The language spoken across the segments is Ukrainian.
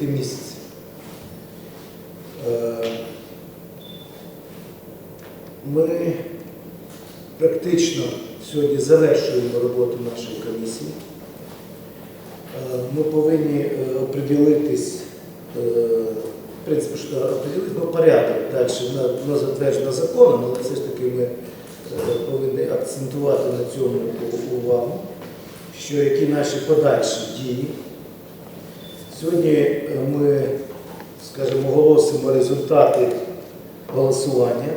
п'яти місяців. Е, Ми практично сьогодні завершуємо роботу нашої комісії. Е, Ми повинні е, оприділитись, в принципі, що оприділити ну, порядок далі на затверджено законом, але все ж таки ми повинні акцентувати на цьому увагу, що які наші подальші дії. Сьогодні е, ми, скажімо, оголосимо результати голосування,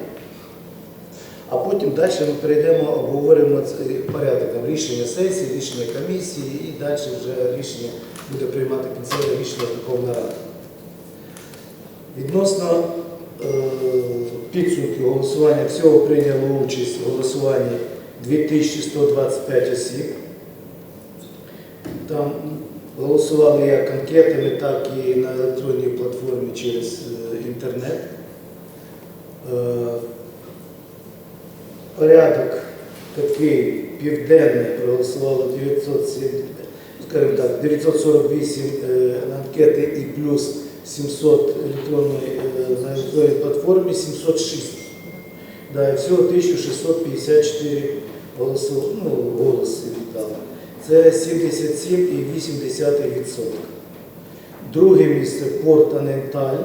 а потім далі ми перейдемо, обговоримо порядок рішення сесії, рішення комісії і далі вже рішення буде приймати кінцеве рішення Верховна Рада. Відносно е, голосування всього прийняло участь у голосуванні 2125 осіб. Голосували як анкетами, так і на електронній платформі через е, інтернет. Е, Порядок такий південний проголосувало 907, скажімо так, 948 е, анкети і плюс 700 електронної, на електронній платформі 706. Да, і всього 1654 голосу, ну, голоси. Це 77,8%. Друге місце Порт Аненталь.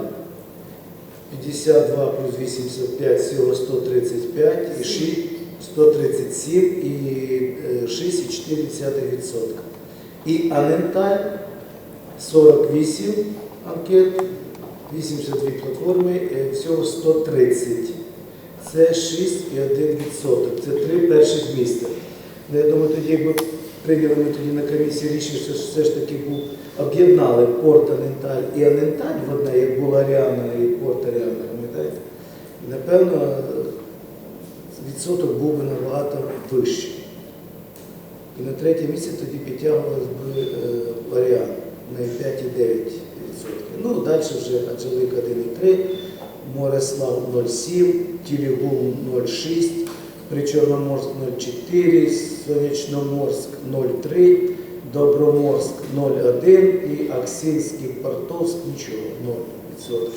52 плюс 85, всього 135, і 6, 137 і е, 6,4%. І Аненталь 48 анкет, 82 платформи, е, всього 130. Це 6,1%. Це три перших місця. Ну, Я думаю, тоді прийняли тоді на комісії рішення, що все ж таки був, об'єднали Порт Аненталь і Аненталь в одне, як була Аріана і Порт Аріана, пам'ятаєте? І, напевно, відсоток був би набагато вищий. І на третє місце тоді підтягувалась би е, на 5,9%. Ну, далі вже Аджелик 1,3, Мореслав 0,7, Тілігум 0,6, Причорноморськ 0,4, Сонячноморськ 0,3, Доброморськ 0,1 і Аксінський Портовськ нічого, 0%.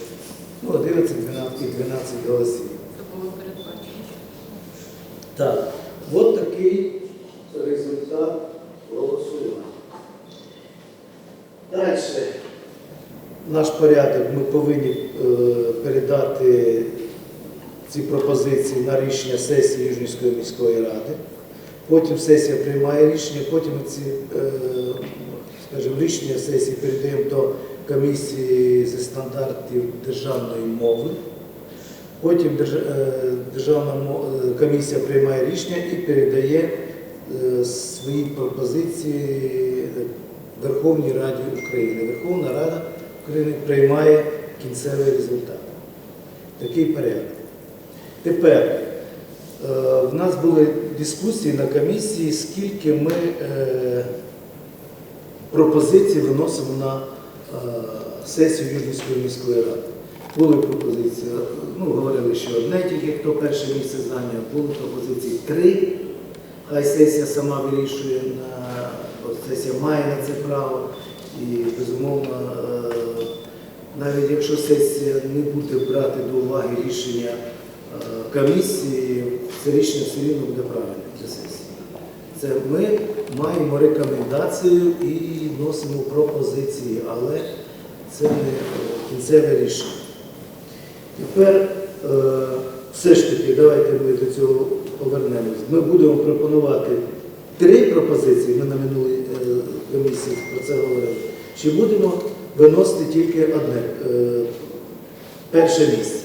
Ну, 11, 12 і 12 голосів. Це було передбачено. Так, от такий результат голосування. Далі. Наш порядок ми повинні е, передати ці пропозиції на рішення сесії Южнівської міської ради. Потім сесія приймає рішення, потім ці е, скажімо, рішення сесії передаємо до комісії зі стандартів державної мови. Потім е, державна е, комісія приймає рішення і передає свої пропозиції Верховній Раді України. Верховна Рада України приймає кінцевий результат. Такий порядок. Тепер е, в нас були дискусії на комісії, скільки ми е, пропозицій виносимо на е, сесію Южнівської міської ради. Були пропозиції, ну, говорили, що одне тільки хто перше місце зайняв, були пропозиції три. Хай сесія сама вирішує, на, сесія має на це право. І, безумовно, навіть якщо сесія не буде брати до уваги рішення комісії, це рішення все рівно буде правильне для сесії. Це ми маємо рекомендацію і вносимо пропозиції, але це не кінцеве рішення. Тепер е, все ж таки, давайте ми до цього повернемось. Ми будемо пропонувати три пропозиції, ми на минулій е, комісії про це говорили. Чи будемо виносити тільки одне, е, перше місце?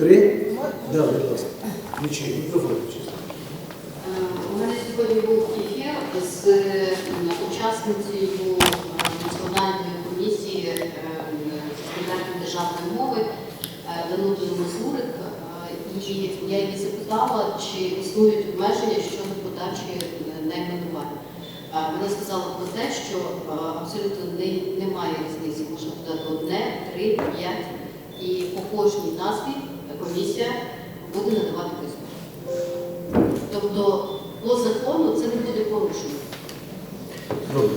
Три? Да, будь ласка. Включіть мікрофон. Е, У мене сьогодні був ефір з е, учасницею е, Національної комісії е, з стандартів державної мови е, Данутою Мазурик. Е, І я її запитала, чи існують обмеження щодо подачі е, найменувань. Е, Вона сказала про те, що е, абсолютно немає різниці, можна подати одне, три, п'ять. І по кожній назві комісія буде надавати висновок. Тобто по закону це не буде порушено. Добре.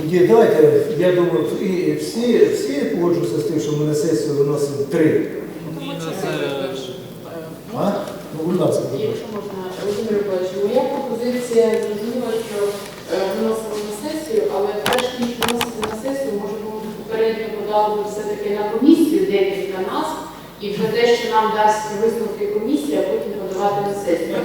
Тоді давайте, я думаю, і всі, всі погоджуються з тим, що ми на сесію виносимо три. А? Ну, будь ласка, будь ласка. Якщо можна, Володимир Миколаївич, моя пропозиція зрозуміла, що е, виносимо на сесію, але перш ніж виносити на сесію, може бути попередньо подали би все-таки на комісію декілька нас, і вже те, що нам дасть висновки комісії, а потім подавати на сесію.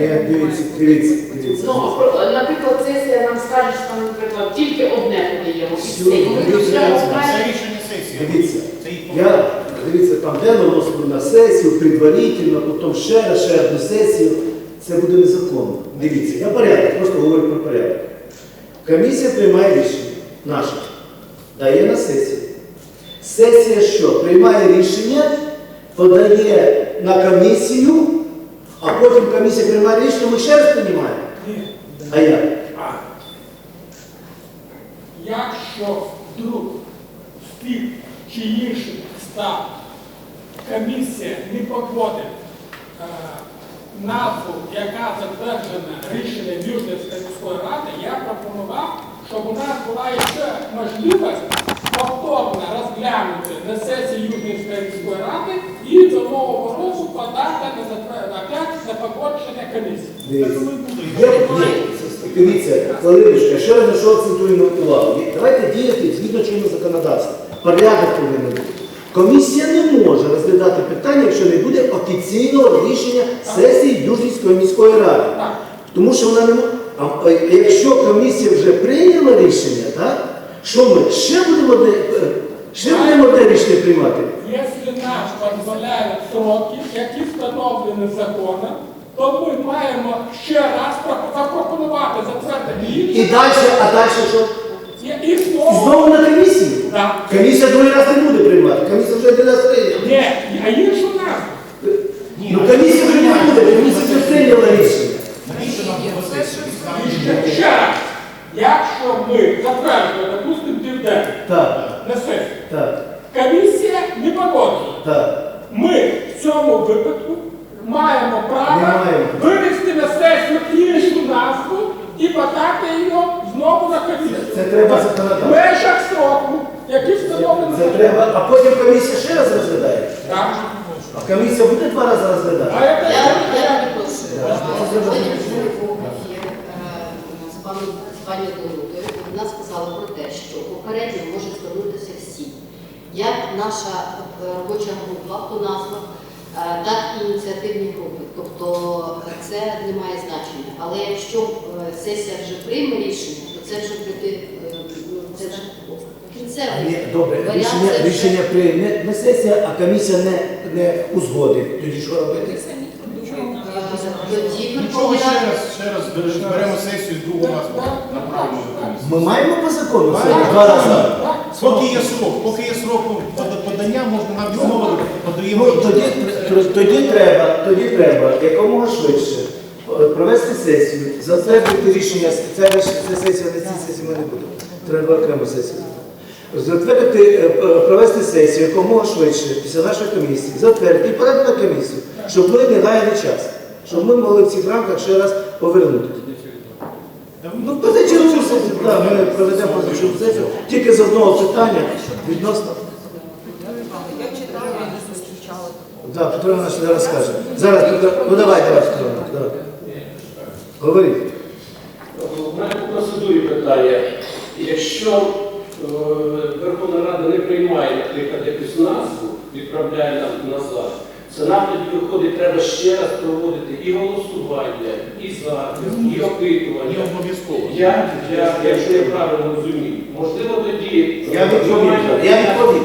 Ні, дивіться, дивіться, дивіться. ну, про- наприклад, сесія нам скаже, що там, наприклад, тільки одне подаємо, і все. І ми Дивіться, вже дивіться. окремо- Це рішення сесії. Дивіться, Це їх я, дивіться, там де вносимо на сесію, предварительно, потім ще раз, ще одну сесію. Це буде незаконно. Дивіться, я порядок, просто говорю про порядок. Комісія приймає рішення наше, дає на сесію. Сесія що? Приймає рішення, подає на комісію, а потім комісія приймає рішення, ми ще раз приймаємо. А як? Якщо вдруг з тих чи інших став комісія не погодить е, назву, яка затверджена рішенням Южницької міської ради, я пропонував, щоб у нас була ще можливість розглянути на сесії Южницької міської ради і до нового року подати на погодження комісії. Дивіться. Хвилиночка, ще раз на що акцентуємо увагу. Давайте діяти згідно чинного законодавства. Порядок повинен бути. Комісія не може розглядати питання, якщо не буде офіційного рішення сесії Южнівської міської ради. Тому що вона не може. А якщо комісія вже прийняла рішення, так? Що ми ще будемо ще будемо одне рішення приймати? Если нам дозволяють сроки, які встановлені законом, то ми маємо ще раз про- запропонувати затвердити І рішення далі, а далі що? і, і І знову. знову на комісію? Да. Комісія другий раз не буде приймати. Комісія вже раз прийняла. Ні, а іншу назву. Ну комісія вже не буде, комісія вже прийняла рішення. І ще, ще раз. Якщо ми затвердимо, допустимо, Так, на сесію, так, комісія не погодила. так. Ми в цьому випадку маємо право Не вивести на сесію іншу назву і подати її знову на комісію. Це треба В межах строку, який встановлений Це треба, а потім комісія ще раз розглядає. Так. А комісія буде два рази розглядати. це Я, був ефір е, з пані з. Вона сказала про те, що попередньо можуть звернутися всі. Як наша е, робоча група по назвах, так і ініціативні групи. Тобто е, це не має значення. Але якщо е, сесія вже прийме рішення, то це вже буде е, ну, це вже кінцевий. Ні, добре, варіант. рішення, Це вже- рішення прийме не сесія, а комісія не, не узгодить. Тоді що робити? Е, Тоді Нічого ще раз, ще раз беремо сесію направимо до комісії. Ми маємо по закону це два рази. Поки є срок, поки є срок пода- подання, можна нам відмовити, подаємо. Ну, тоді, тр- тоді треба, тоді треба якомога швидше е, провести сесію, затвердити рішення. Ріш- сесія на цій сесії ми не будемо. Треба окрему сесію. Затвердити, е, провести сесію якомога швидше після нашої комісії, затвердити і подати на комісію, щоб ми не гаяли час, щоб ми могли в цих рамках ще раз повернути. Ну, сесію, так, ми проведемо позичеру сесію тільки з одного питання відносно. Я читала, я не зустрічала. Да, Петро Іванович зараз скаже. Зараз, Петро, ну давай, давай, Петро Іванович, давай. Говоріть. У мене по процедурі питання. Якщо е, Верховна Рада не приймає, наприклад, якусь назву, відправляє нам назад. Це нам тоді виходить, треба ще раз проводити і голосування, і захист, і Не опитування. обов'язково. Я, я, якщо я правильно розумію, можливо тоді Я відповім. Я відповім.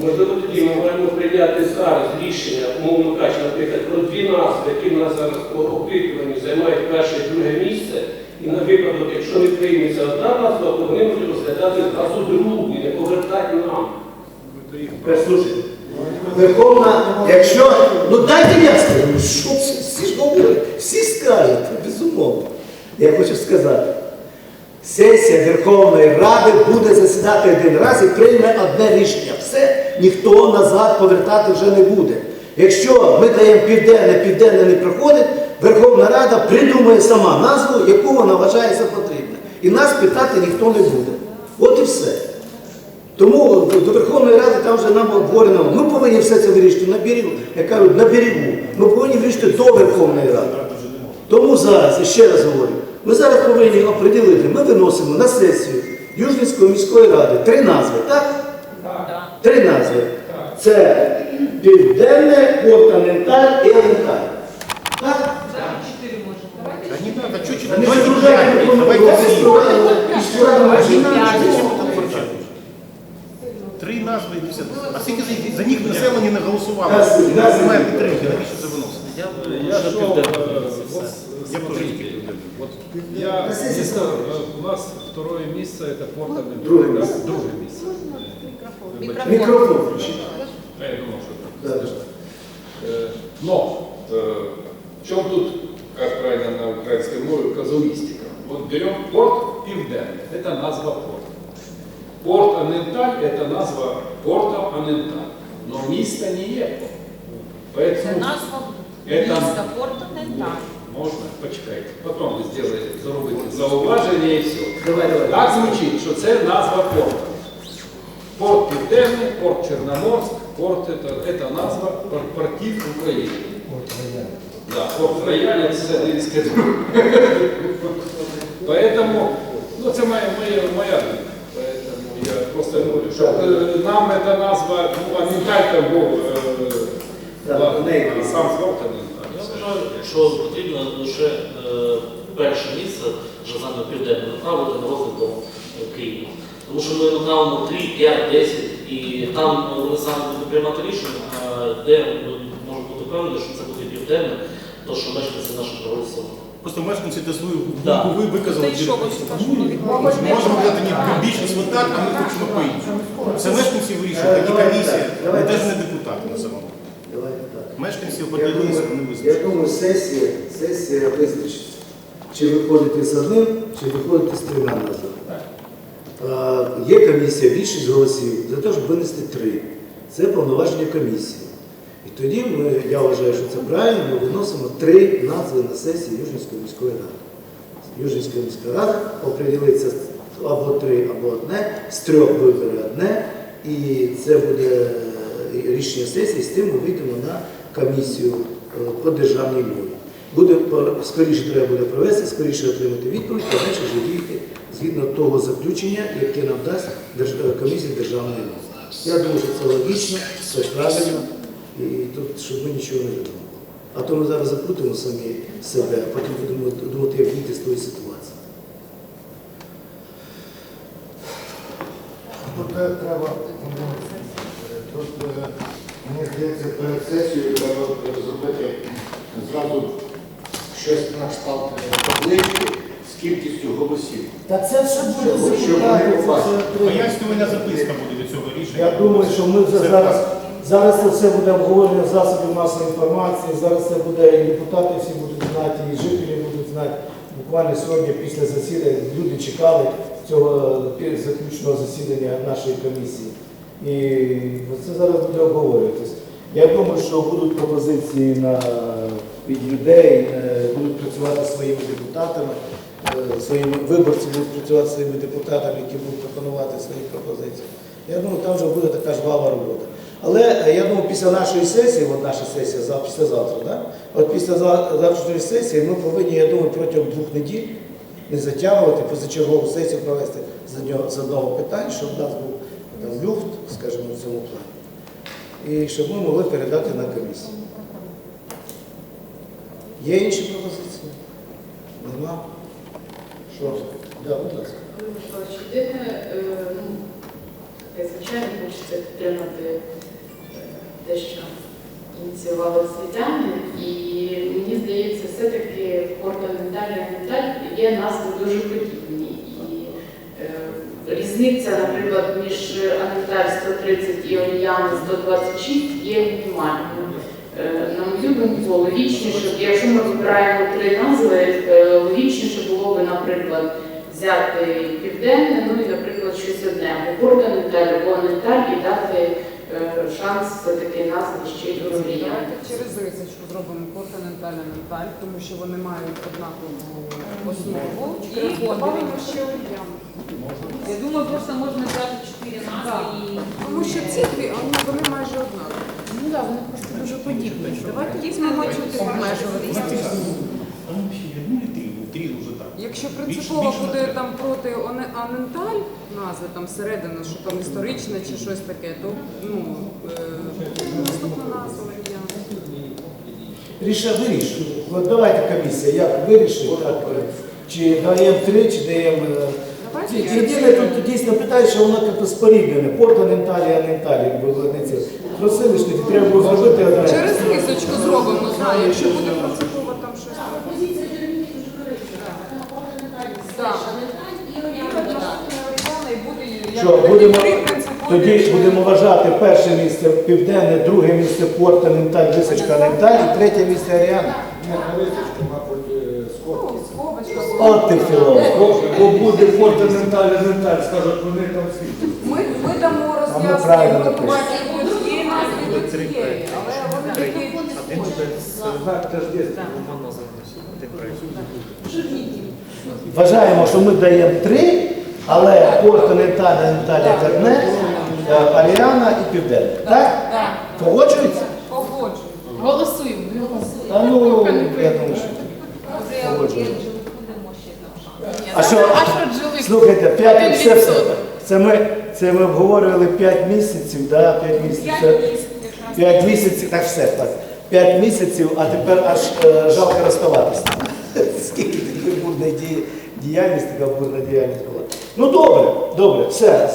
Можливо, тоді ми маємо прийняти зараз рішення, умовно кажучи, наприклад, про дві назви, які в нас зараз по опитуванню займають перше і друге місце. І на випадок, якщо не прийметься одна назва, то вони можуть розглядати зразу другу і не повертати нам. Послухайте, Верховна, якщо, ну дайте я скажу, що всі ж говорять, всі скажуть, безумовно. Я хочу сказати, сесія Верховної Ради буде засідати один раз і прийме одне рішення. Все, ніхто назад повертати вже не буде. Якщо ми даємо південне, південне не проходить, Верховна Рада придумає сама назву, яку вона вважає за потрібне. І нас питати ніхто не буде. От і все. Тому до Верховної Ради там вже нам обговорено, ми повинні все це вирішити на берегу, як кажуть, на берегу. Ми повинні вирішити до Верховної Ради. Тому зараз, ще раз говорю, ми зараз повинні оприділити, ми виносимо на сесію Южницької міської ради три назви, так? Три назви. Це Південне, Континенталь і Еленталь. Так? Три назви і все. А скільки за- них населення не голосувало? Назви, назви. Немає підтримки, навіщо це виносити? Я, я шел, э, вот Я тоже смотрите, не вот я место, э, у нас второе место это порт Другое Админтрополь, место. другое место. Мікрофон включіть. А я думал, что Да, так. Э, Но э, в чем тут, как правильно на украинской мове, казуистика? Вот берем порт Південний, это назва порта. Порт Аненталь это назва порта Аненталь. Но міста не є. Це Поэтому назва Это- міста Порто Ненталь. Можно, почекайте. Потом ви сделаете, зробите зауваження і все. Давай, давай. Так звучить, що це назва порта. Порт Південний, порт Чорноморськ, порт це, назва пор- портів України. Да, порт Рояль, це із казів. Поэтому, ну це моя, моя, думка. Поэтому я просто говорю, що е, нам ця назва, ну, Амінталь там був, в сам порт Що потрібно лише е, перше місце, що саме південне, направити на е, Києва. Тому що ми направимо 3, 5, 10 і там вони саме будуть приймати рішення, де ми можемо бути впевнені, що це буде південне, то що мешканці наші проголосували. Просто мешканці та свою Да. думку ви виказали. Можемо дати ні більшість ви так, а ми хочемо по-іншому. Це мешканці вирішують, такі комісії. Ми теж не депутати на самому. Давайте так. Мешканці Я поділилися, вони думаю, я думаю, сесія, сесія визначиться. Чи виходити з одним, чи виходити з трьома назвами. Є комісія, більшість голосів за те, щоб винести три. Це повноваження комісії. І тоді ми, я вважаю, що це правильно, ми виносимо три назви на сесії Южницької міської ради. Южницька міська рада оприділиться або три, або одне, з трьох вибере одне, і це буде е, рішення сесії, з тим ми вийдемо на комісію е, по державній мові. Буде скоріше треба буде провести, скоріше отримати відповідь, далі вже діяти згідно того заключення, яке нам дасть е, комісія державної мови. Я думаю, що це логічно, це правильно, і тут, щоб ми нічого не видумали. А то ми зараз закрутимо самі себе, а потім будемо думати, як діти з тої ситуації. Е, треба, ну, е, тут, е, мені здається, перед сесією треба е, зробити зразу щось на кшталт е, таблички з кількістю голосів. Та це все буде Щоб- щоб вони побачили. Пояснювальна записка буде до цього рішення. Я думаю, що ми вже Це зараз, зараз це все буде обговорення в засобів масової інформації, зараз це буде і депутати всі будуть знати, і жителі будуть знати. Буквально сьогодні після засідання люди чекали цього е, заключного засідання нашої комісії. І це зараз буде обговорюватись. Я думаю, що будуть пропозиції на, від людей, е, будуть працювати своїми депутатами, е, своїми виборці будуть працювати своїми депутатами, які будуть пропонувати свої пропозиції. Я думаю, там вже буде така жвава робота. Але е, я думаю, після нашої сесії, от наша сесія за- післязавтра, да? от після завтрашньої сесії ми повинні, я думаю, протягом двох неділь не затягувати, позачергову сесію провести з одного питання, щоб у нас був там, люфт, скажімо, в цьому плані. і щоб ми могли передати на комісію. Є інші пропозиції? Нема? Що? Да, будь ласка. Єдине, е, звичайно, хочеться підтримати е, те, що ініціювали освітяни, і мені здається, все-таки Порталенталь і Аненталь є назви дуже подібні. І е, різниця, наприклад, між Аненталь 130 і Оліяни 126 є мінімальною. Е, На мою думку, логічніше, якщо ми вибираємо три назви, е, логічніше було би, наприклад, взяти південне, ну і, наприклад, щось одне, або Порталенталь, або Аненталь, і дати е, шанс все-таки назви ще й Оліяни. Через рисочку зробимо континенталь менталь, тому що вони мають однакову основу. І додамо ще. Я думаю, просто можна взяти чотири назви і... Тому що ці дві, вони, вони майже однакові. Ну так, вони просто дуже подібні. Давайте візьмемо чути обмежуватися. Якщо принципово буде там проти аненталь назви, там середина, що там історичне чи щось таке, то ну, е, наступна назва оріян. Ріша вирішує. От давайте комісія, як вирішить, так, е, чи даємо три, чи даємо. Єдине тут дійсно питає, що воно як споріднене. Порто Ненталі, Аненталі, якби вони просили, що тоді треба було зробити одне. Через рисочку зробимо, знаю, якщо буде принципово там щось. Так. Що, будемо, тоді будемо вважати перше місце південне, друге місце Порто Ненталь, Височка Ненталь і третє місце Аріана. Ні, на височку, мабуть, е, скобки. Ну, скобочка була. От ти філософ. Бо буде Порто Ненталь, Ненталь, скажуть, вони там світ. Ми, ми дамо ми роз'яснення правильно цієї назви цієї, але вони такі Знак. Вважаємо, що ми даємо три, але Порто Ненталь, Ненталь як е, Аріана і Південне. Так? Так, Погоджуються? погоджую. Голосуємо. голосуємо. Та ну, я думаю, що. Погоджуємо. А що, слухайте, п'ять, це, все. це, ми, це ми обговорювали 5 місяців, да, 5 місяців. П'ять місяців, так все, так. П'ять місяців, а тепер аж е, жалко розставатися. Скільки такої бурної діяльності, така бурна діяльність. Ну добре, добре, все,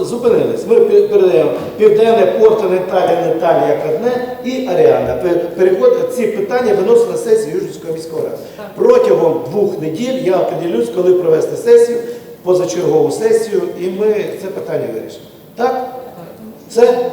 зупинились. Ми передаємо Південне, Порто, Неталія, Неталія як одне і Аріана. Переход, ці питання виносили на сесію Южницької міської ради. Протягом двох неділь я поділюсь, коли провести сесію, позачергову сесію, і ми це питання вирішимо. Так? Все?